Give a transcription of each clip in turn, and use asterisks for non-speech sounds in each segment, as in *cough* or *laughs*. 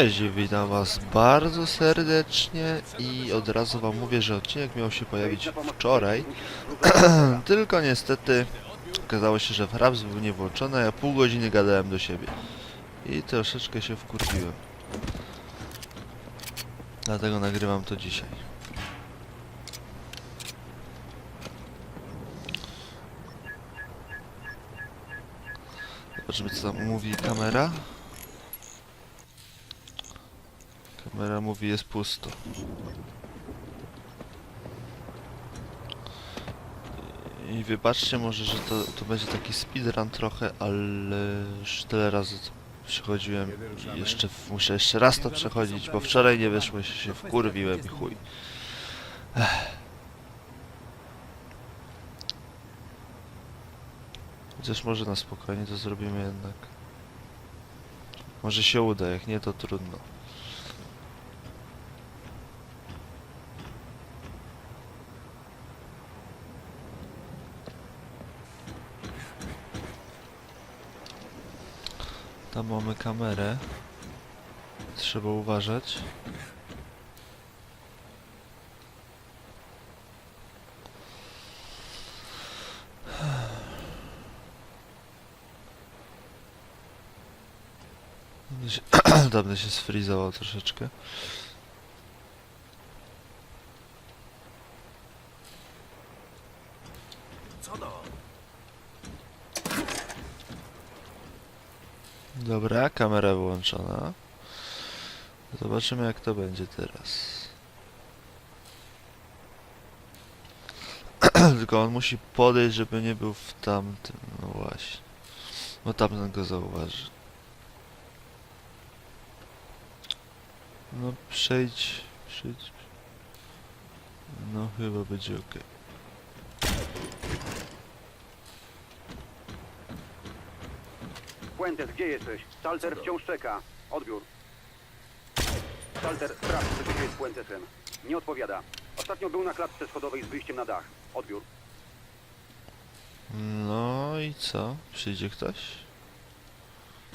Cześć, witam was bardzo serdecznie i od razu wam mówię, że odcinek miał się pojawić wczoraj, *clears throat* tylko niestety okazało się, że Fraps był niewłączony, a ja pół godziny gadałem do siebie i troszeczkę się wkurwiłem. Dlatego nagrywam to dzisiaj. Zobaczymy co tam mówi kamera. Kamera mówi jest pusto. I wybaczcie może, że to, to będzie taki speedrun trochę, ale już tyle razy przechodziłem i jeszcze muszę jeszcze raz to przechodzić, bo wczoraj nie wyszło się wkurwiłem i chuj. Ech. Chociaż może na spokojnie to zrobimy jednak. Może się uda, jak nie to trudno. Tam mamy kamerę. Trzeba uważać. Będę się *clears throat* sfrizował troszeczkę. Co do? Dobra, kamera wyłączona. Zobaczymy jak to będzie teraz. *clears throat* Tylko on musi podejść, żeby nie był w tamtym. No właśnie. Bo tamten go zauważy. No przejdź, przejdź. No chyba będzie ok. Puentes, gdzie jesteś? Salter wciąż czeka. Odbiór. Salter, sprawdź, co się dzieje z Puentesem. Nie odpowiada. Ostatnio był na klatce schodowej z wyjściem na dach. Odbiór. No i co? Przyjdzie ktoś?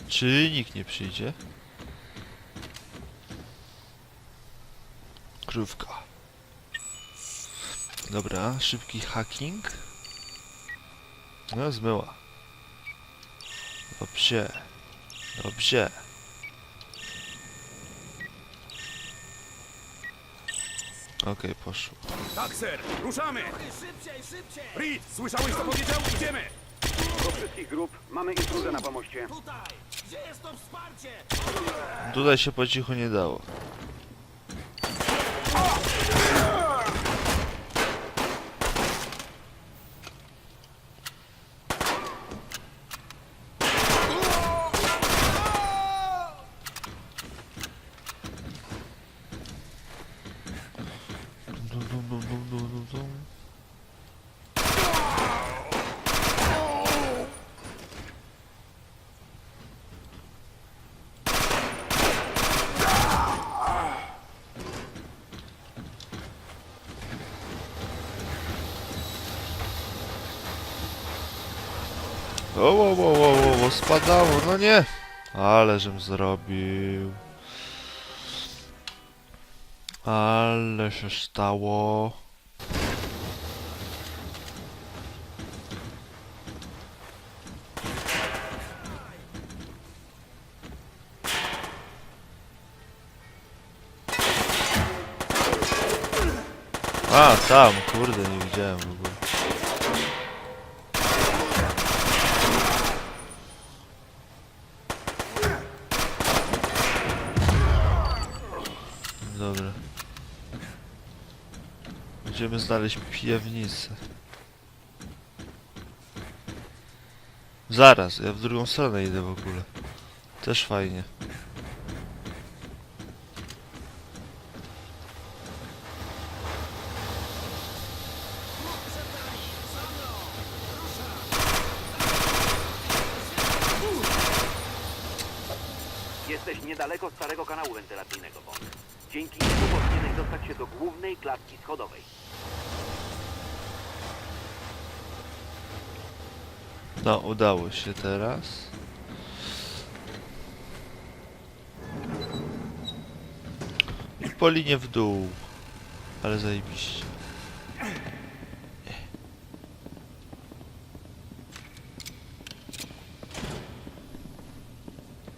Czy nikt nie przyjdzie? Krówka. Dobra, szybki hacking. No, zmyła. Dobrze. Dobrze. Okej, poszło. Tak, ser, ruszamy! Szybciej, szybciej! Reed, słyszałeś co powiedział? Idziemy! Do wszystkich grup mamy intruzę na pomoście. Tutaj się po cichu nie dało. Dum, dum, dum, dum, dum, dum, dum. O, o, o, o, o, spadało, no nie! Ale żem zrobił. Ale się stało. Będziemy znaleźć piwnicę. Zaraz, ja w drugą stronę idę w ogóle. Też fajnie. Jesteś niedaleko starego kanału wentylacyjnego, Bond. Dzięki niemu powinieneś dostać się do głównej klatki schodowej. No, udało się teraz. I po linie w dół. Ale zajebiście.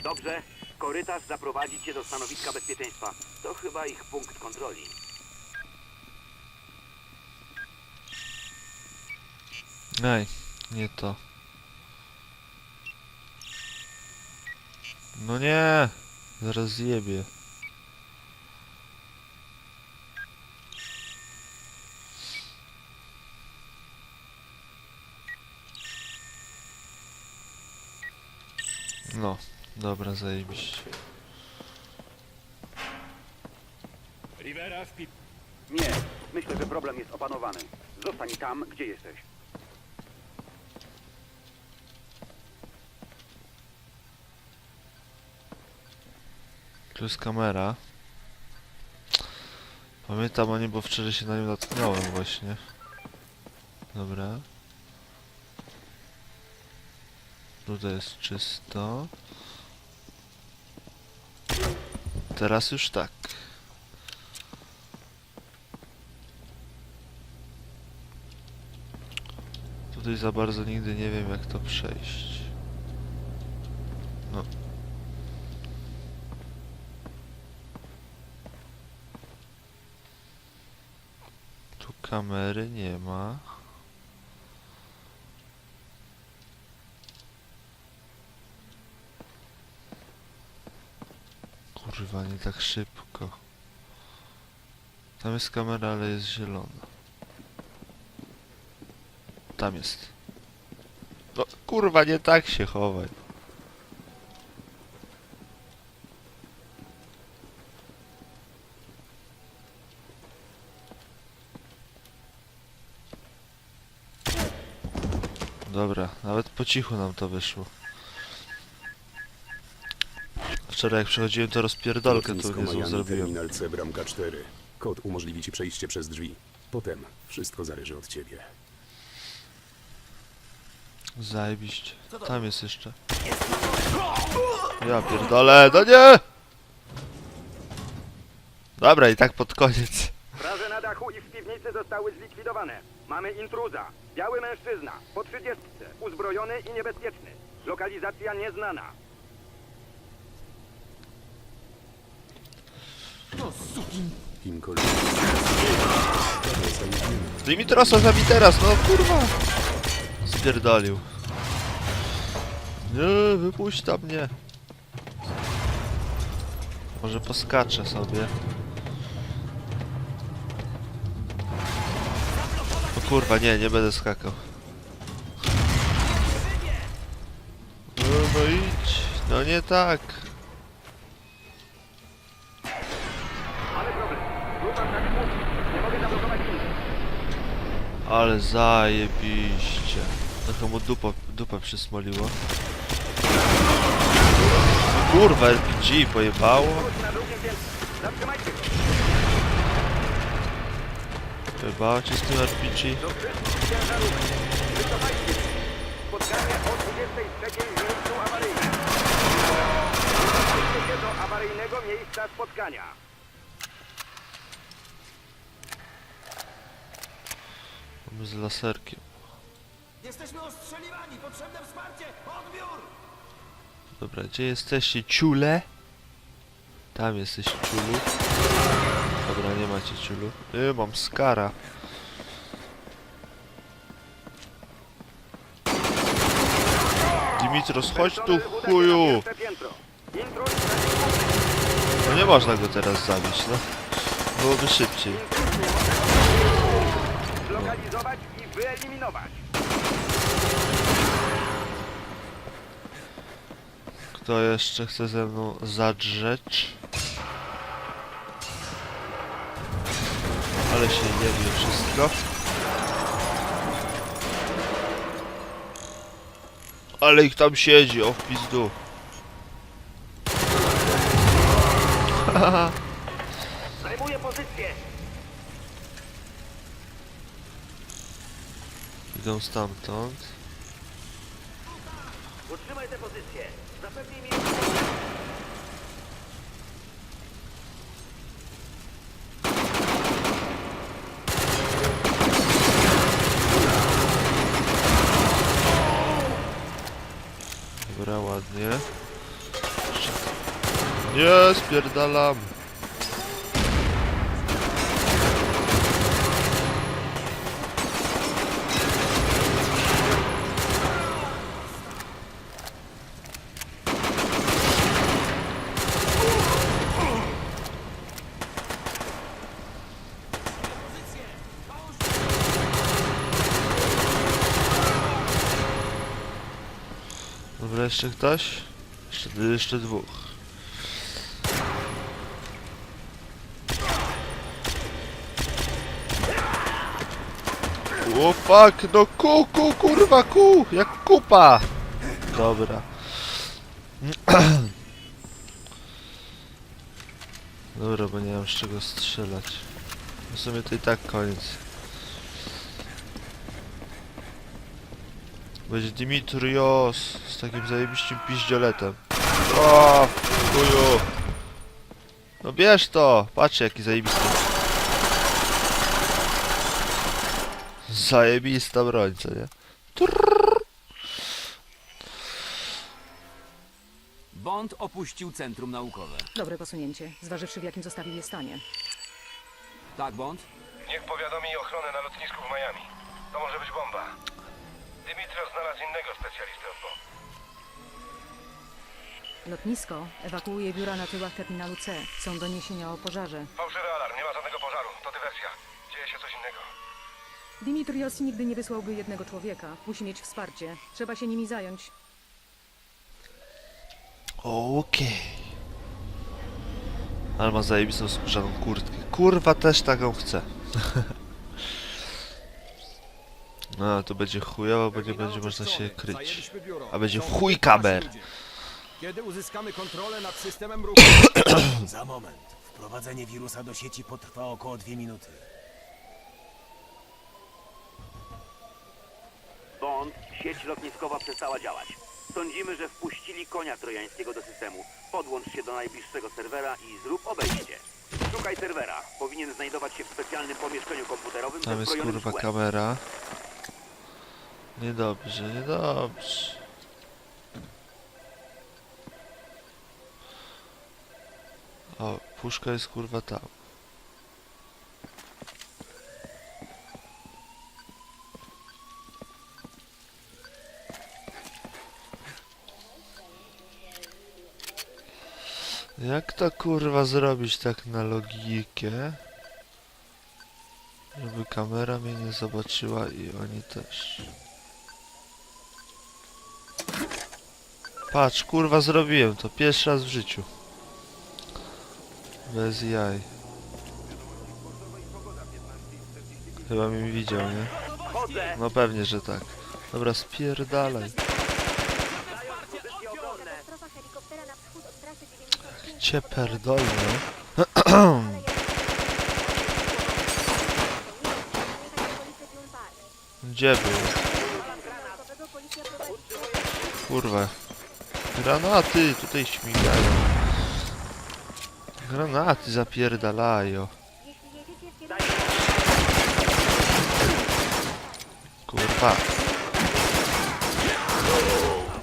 Dobrze, korytarz zaprowadzi cię do stanowiska bezpieczeństwa. To chyba ich punkt kontroli. Ej, nie to. No nie! Zaraz zjebie. No, dobra, zajebiście. Rivera w. Nie, myślę, że problem jest opanowany. Zostań tam, gdzie jesteś. Jest kamera. Pamiętam o nim, bo wczoraj się na nim natknąłem właśnie. Dobra. Tutaj jest czysto. Teraz już tak. Tutaj za bardzo nigdy nie wiem jak to przejść. No. Tu kamery nie ma. Kurwa, nie tak szybko. Tam jest kamera, ale jest zielona. Tam jest. No, kurwa, nie tak się chowaj. Dobra, nawet po cichu nam to wyszło. Wczoraj jak przechodziłem to rozpierdolkę tu Lotnisko niezłą Miami, zrobiłem. Terminal C, bramka 4. Kod umożliwi ci przejście przez drzwi. Potem wszystko zależy od ciebie. Zajebiście. Tam jest jeszcze. Ja pierdolę, no nie! Dobra, i tak pod koniec. Straże na dachu i w piwnicy zostały zlikwidowane. Mamy intruza. Biały mężczyzna. Po trzydziestce. Uzbrojony i niebezpieczny. Lokalizacja nieznana. Kimkolwiek. Dimitrosa zabij teraz, no kurwa! Spierdolił. Nie, wypuść tam mnie. Może poskaczę sobie. Kurwa, nie, nie będę skakał. No, no idź, no nie tak. Ale zajebiście. Trochę mu dupa, dupę przysmoliło. Kurwa, RPG pojebało. Cię z tym RPG. Spotkanie o 23 w miejscu awaryjnym. Wycofajcie się do awaryjnego miejsca spotkania. Mamy z laserkiem. Jesteśmy ostrzeliwani! Potrzebne wsparcie! Odbiór! Dobra, gdzie jesteście? Ciule? Tam jesteś ciulu. Dobra, nie macie ciulu. Nie, mam skara. Dimitros, chodź tu, chuju! No nie można go teraz zabić, no. Byłoby szybciej. zlokalizować i wyeliminować. Kto jeszcze chce ze mną zadrzeć? ale się jebie wszystko. Ale ich tam siedzi, o w pizdu. Zajmuję pozycję. Idą stamtąd. Utrzymaj tę pozycję. Zapewnij mi... Dobra, ładnie. Nie, spierdalam. Jeszcze ktoś? Jeszcze, jeszcze dwóch. Fuck, no ku, ku, kurwa, ku, jak kupa. Dobra. Dobra, bo nie mam z czego strzelać. W sumie to i tak koniec. Będzie Dimitrios z takim zajebiścim piździoletem. O, chuju. No bierz to! Patrzcie jaki zajebisty. Zajebista broń, co nie? Bond opuścił centrum naukowe. Dobre posunięcie, zważywszy w jakim zostawił je stanie. Tak, Bond? Niech powiadomi ochronę na lotnisku w Miami. To może być bomba. Lotnisko ewakuuje biura na tyłach terminalu C. Są doniesienia o pożarze. Fałszywy alarm, nie ma żadnego pożaru. To dywersja. Dzieje się coś innego. Dimitrios nigdy nie wysłałby jednego człowieka. Musi mieć wsparcie. Trzeba się nimi zająć. Okej. Ale ma zajebistą skórzaną kurtkę. Kurwa, też taką chcę. *laughs* No, to będzie chujowo, bo nie będzie można się kryć. A będzie w chuj kamer. Kiedy uzyskamy kontrolę nad systemem ruchu? *coughs* Za moment. Wprowadzenie wirusa do sieci potrwa około dwie minuty. Bond, sieć lotniskowa przestała działać. Sądzimy, że wpuścili konia trojańskiego do systemu. Podłącz się do najbliższego serwera i zrób obejście. Szukaj serwera. Powinien znajdować się w specjalnym pomieszczeniu komputerowym Tam jest zbrojonym kurwa szkłem. kamera. Niedobrze, niedobrze. O, puszka jest kurwa tam. Jak to kurwa zrobić tak na logikę? Żeby kamera mnie nie zobaczyła i oni też. Patrz, kurwa zrobiłem to pierwszy raz w życiu. Bez jaj. Chyba mnie widział, nie? No pewnie, że tak. Dobra, spierdalaj. Katastrofa helikoptera na wschód od trasy 95. Cię pierdolę. *clears throat* Gdzie był? Kurwa. Granaty tutaj śmigają. Granaty zapierdalają. Jeśli jedziecie w kierunku Kurwa.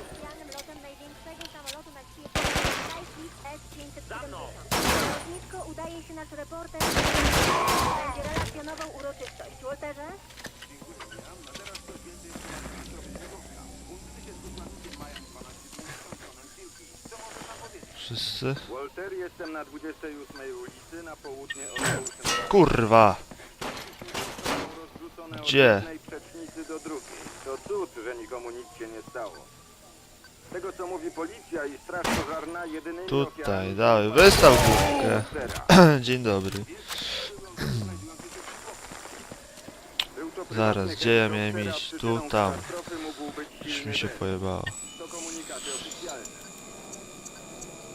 specjalnym lotem największego samolotu na świecie Skyfleet S-570. Lotnisko udaje się nasz reporter, będzie relacjonował uroczystość. Walterze? Wszyscy? Walter, jestem na 28 ulicy na południe od Ocean. Kurwa. rozrzucone Gdzie? od jednej przecznicy do drugiej. To cud, że nikomu nic się nie stało. Z tego co mówi policja i straż pożarna, jedynymi Tutaj, ofiarami dawaj, wystaw główkę. *clears throat* Dzień dobry. Był to prywatny Zaraz, gdzie ja miałem helikopter, a iść? Tu, przyczyną tam. katastrofy mógł być Już silny mi się deszcz. pojebało. To komunikaty oficjalne.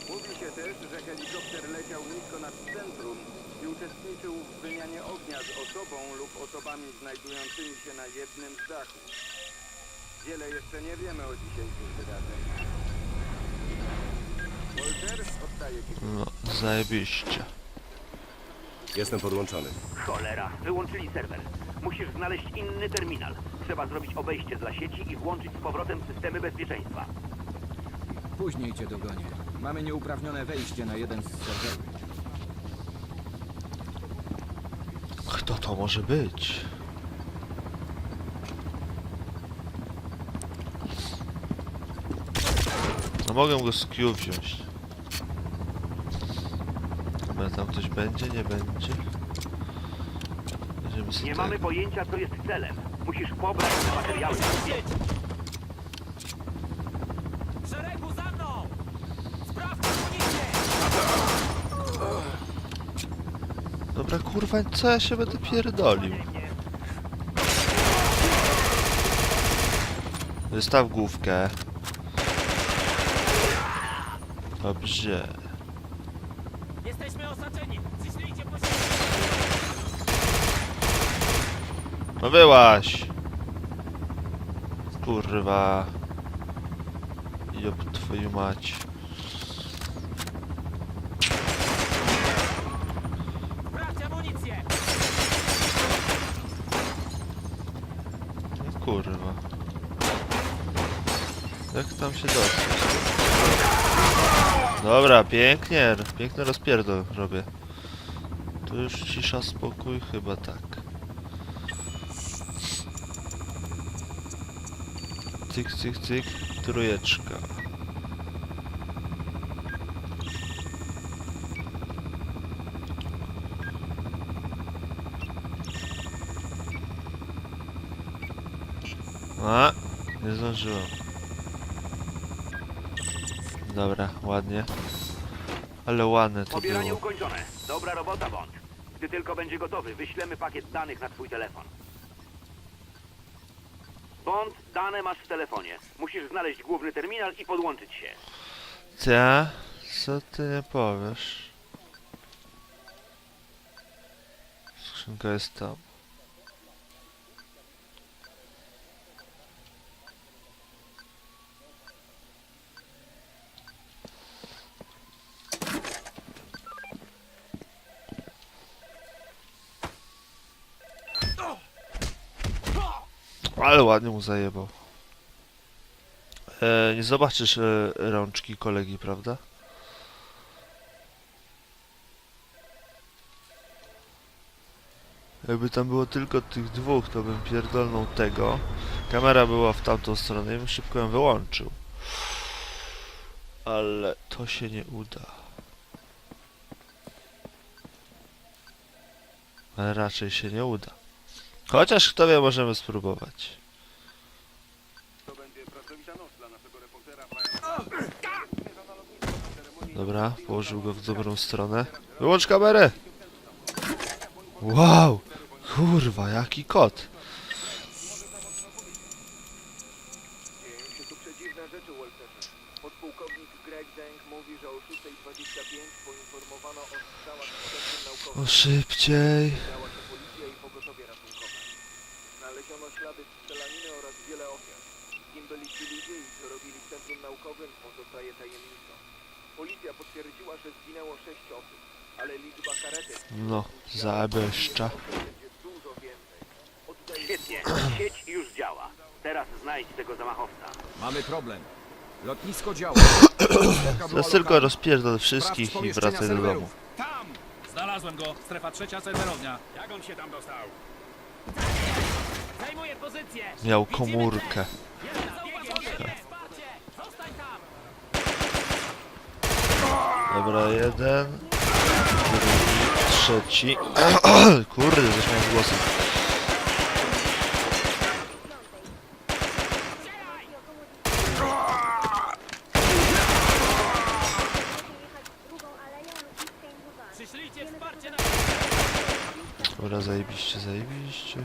Mówi się też, że helikopter leciał nisko nad centrum i uczestniczył w wymianie ognia z osobą lub osobami znajdującymi się na jednym z dachów. Wiele jeszcze nie wiemy o dzisiejszych wydarzeniach. Walter, oddaję ci No, zajebiście. Jestem podłączony. Cholera, wyłączyli serwer. Musisz znaleźć inny terminal. Trzeba zrobić obejście dla sieci i włączyć z powrotem systemy bezpieczeństwa. Później cię dogonię. Mamy nieuprawnione wejście na jeden z serwerów. Kto to może być? No mogę go z Q wziąć. Ale tam ktoś będzie, nie będzie. Będziemy sobie Nie tak- mamy pojęcia, co jest celem. Musisz pobrać te materiały. Szeregu za mną! Sprawdź amunicję! Dobra kurwa, co ja się będę pierdolił? Wystaw główkę. Dobrze. Jesteśmy osaczeni! Ciśnijcie po No wyłaś! Kurwa. Job twoją mać. Sprawdź amunicję! No kurwa. Jak tam się dostać? Dobra, pięknie, piękny rozpierdol robię. Tu już cisza, spokój, chyba tak. Cyk, cyk, cyk, trójeczka. A, nie zdążyłem. Dobra, ładnie. Ale ładne to Pobieranie było. ukończone. Dobra robota, Bond. Gdy tylko będzie gotowy, wyślemy pakiet danych na twój telefon. Bond, dane masz w telefonie. Musisz znaleźć główny terminal i podłączyć się. Ty? Co ty nie powiesz? Skrzynka jest tam. Ale ładnie mu zajebał. E, nie zobaczysz e, rączki kolegi, prawda? Jakby tam było tylko tych dwóch, to bym pierdolnął tego. Kamera była w tamtą stronę i bym szybko ją wyłączył. Ale to się nie uda. Ale raczej się nie uda. Chociaż kto wie, możemy spróbować. Dobra, położył go w dobrą stronę. Wyłącz kamerę! Wow! Kurwa, jaki kot! Mówi, że o 6.25 poinformowano o strzałach w centrum naukowym. O szybciej! Się policja i pogotowie ratunkowe. Znaleziono ślady strzelaniny oraz wiele ofiar. Kim byli ci ludzie i co robili w centrum naukowym pozostaje tajemnicą. Policja potwierdziła, że zginęło sześć osób, ale liczba karetek No, zabeszcza. będzie dużo więcej. Oddaję Świetnie. Sieć już działa. Teraz znajdź tego zamachowca. Mamy problem. Lotnisko działa. *coughs* Teraz tylko rozpierdol wszystkich i wracaj do domu. Tam! Znalazłem go. Strefa trzecia, serwerownia. Jak on się tam dostał? Zajmuję pozycję! Miał komórkę. Dobra, jeden. Drugi, trzeci. *coughs* Kurde, coś miałem z głosem. jechać drugą aleją lub East Boulevard. Przyślijcie Wiemy, wsparcie że na... Dobra, zajebiście, zajebiście.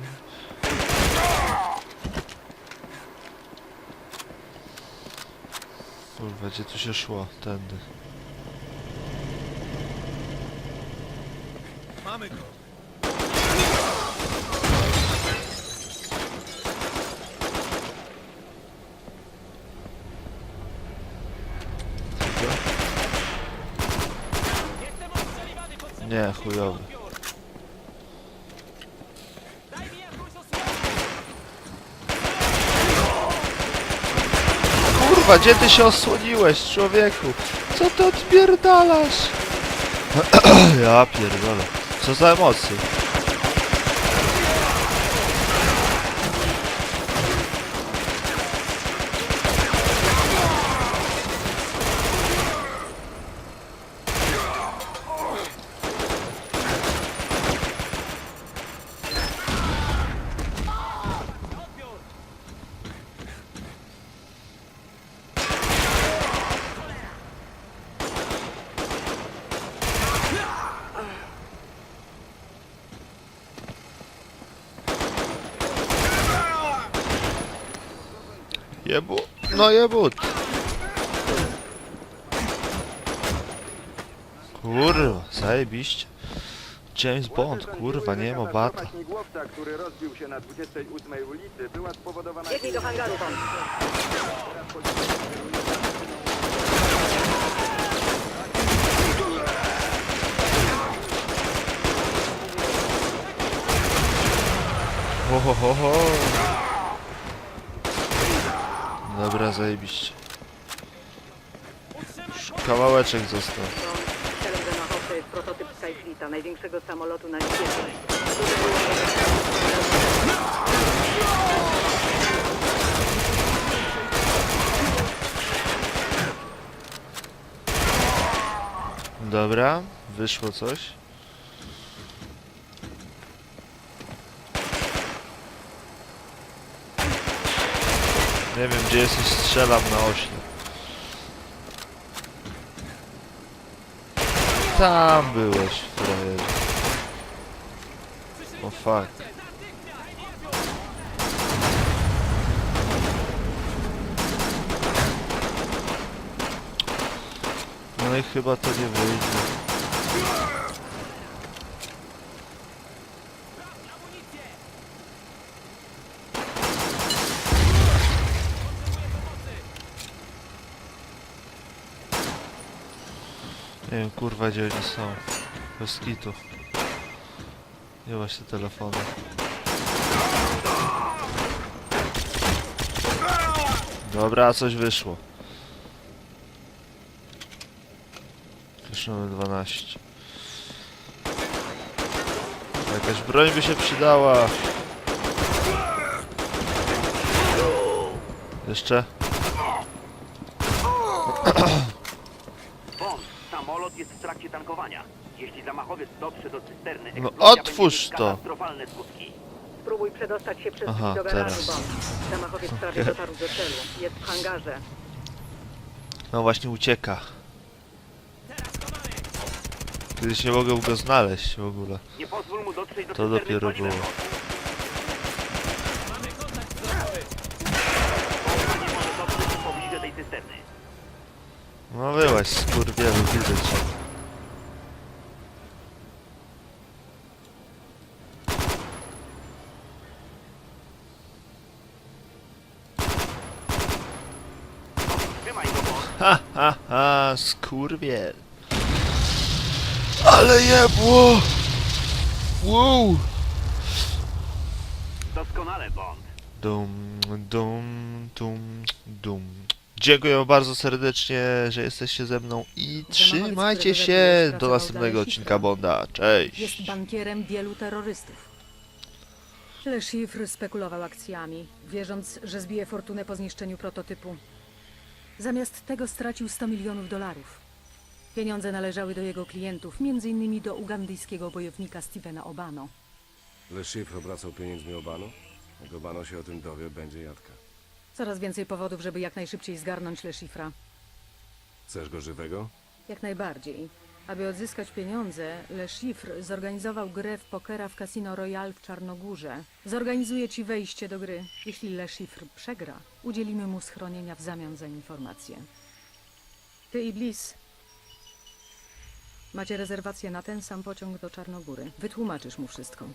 Gdzie tu się szło? Tędy. Mamy go. Nie, chujowy. Kurwa, gdzie ty się osłoniłeś, człowieku? Co ty odpierdalasz? *clears throat* ja pierdolę. Co za emocje? Jebu. No jebut. Kurwa, zajebiście. James Bond, kurwa, nie ma bata. Śmigłowca, który rozbił się na 28 ulicy, była spowodowana... Biegnij do hangaru, Bond. Ho, ho, ho, ho. Dobra, zajebiście. Kawałeczek został. Największego samolotu na świecie. Dobra, wyszło coś. Nie wiem gdzie jesteś, strzelam na ośle. Tam byłeś, frajerze. O fuck. No i chyba to nie wyjdzie. Nie wiem kurwa gdzie oni są. Bez kitu. Nie właśnie telefonu. Dobra, coś wyszło. Już mamy 12. Jakaś broń by się przydała. Jeszcze? Bond, samolot jest w tankowania. Jeśli zamachowiec dotrze do cysterny, No eksplozja otwórz mieć to. katastrofalne skutki. Spróbuj przedostać się przez Aha, drzwi do garażu, teraz. Zamachowiec prawie dotarł do celu. Jest w hangarze. No właśnie ucieka. Kiedyś nie mogę go znaleźć w ogóle. Nie pozwól mu dotrzeć do To cysterny dopiero paliwem. było. Nie może dotrzeć w pobliże tej cysterny. No byłaś skurwielu, widzę cię. Trzymaj go, Bond. Ha, ha, ha, skurwiel. Ale jebło! Wow! Doskonale, Bond. Dum, dum, dum, dum. Dziękuję bardzo serdecznie, że jesteście ze mną i trzymajcie się do następnego odcinka. Bonda. Cześć! Jest bankierem wielu terrorystów. Le Chiffre spekulował akcjami, wierząc, że zbije fortunę po zniszczeniu prototypu. Zamiast tego stracił 100 milionów dolarów. Pieniądze należały do jego klientów, między innymi do ugandyjskiego bojownika Stevena Obano. Le Chiffre obracał pieniędzmi Obano? Jak Obano się o tym dowie, będzie jadka. Coraz więcej powodów, żeby jak najszybciej zgarnąć Le Chiffra. Chcesz go żywego? Jak najbardziej. Aby odzyskać pieniądze, Le Chiffre zorganizował grę w pokera w Casino Royale w Czarnogórze. Zorganizuje ci wejście do gry. Jeśli Le Chiffre przegra, udzielimy mu schronienia w zamian za informacje. Ty i Bliss. Macie rezerwację na ten sam pociąg do Czarnogóry. Wytłumaczysz mu wszystko.